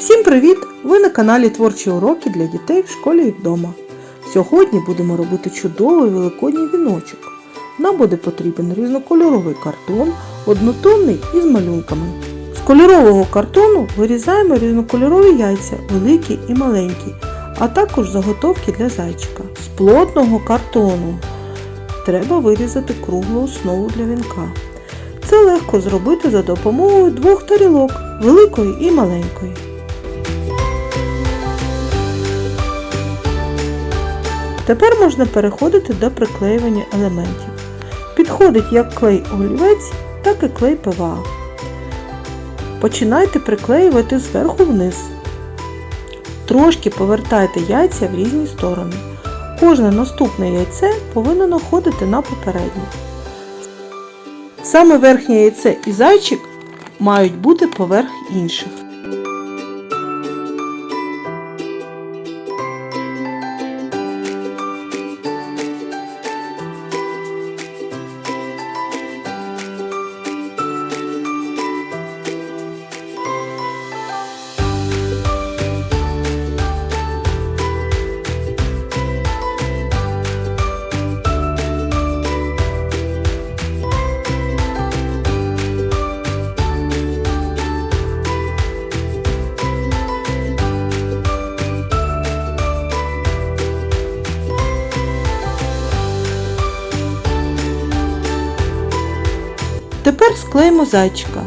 Всім привіт! Ви на каналі Творчі уроки для дітей в школі і вдома. Сьогодні будемо робити чудовий великодній віночок. Нам буде потрібен різнокольоровий картон, однотонний із малюнками. З кольорового картону вирізаємо різнокольорові яйця, великі і маленькі, а також заготовки для зайчика. З плотного картону треба вирізати круглу основу для вінка. Це легко зробити за допомогою двох тарілок великої і маленької. Тепер можна переходити до приклеювання елементів. Підходить як клей олівець, так і клей ПВА. Починайте приклеювати зверху вниз. Трошки повертайте яйця в різні сторони. Кожне наступне яйце повинно находити на попереднє. Саме верхнє яйце і зайчик мають бути поверх інших. Тепер склеїмо зайчика.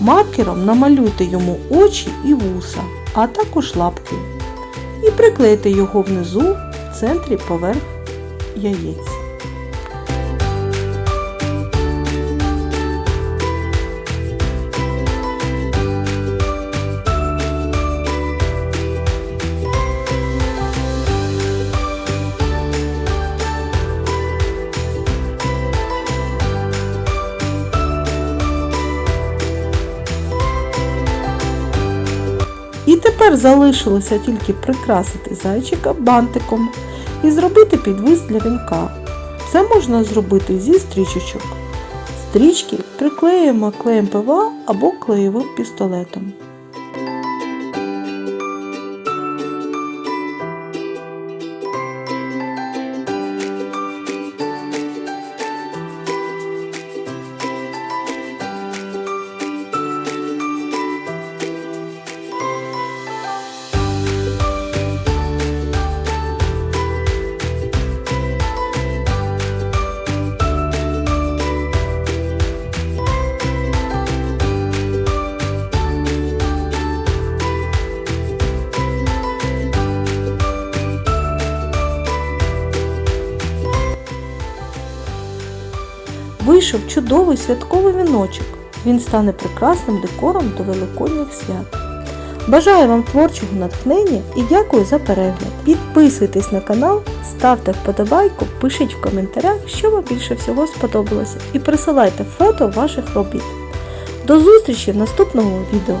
Маркером намалюйте йому очі і вуса, а також лапки. І приклейте його внизу в центрі поверх яєць. Тепер залишилося тільки прикрасити зайчика бантиком і зробити підвіз для вінка. Це можна зробити зі стрічечок. Стрічки приклеюємо клеєм ПВА або клеєвим пістолетом. Вийшов чудовий святковий віночок. Він стане прекрасним декором до Великодніх свят. Бажаю вам творчого натхнення і дякую за перегляд. Підписуйтесь на канал, ставте вподобайку, пишіть в коментарях, що вам більше всього сподобалося, і присилайте фото ваших робіт. До зустрічі в наступному відео!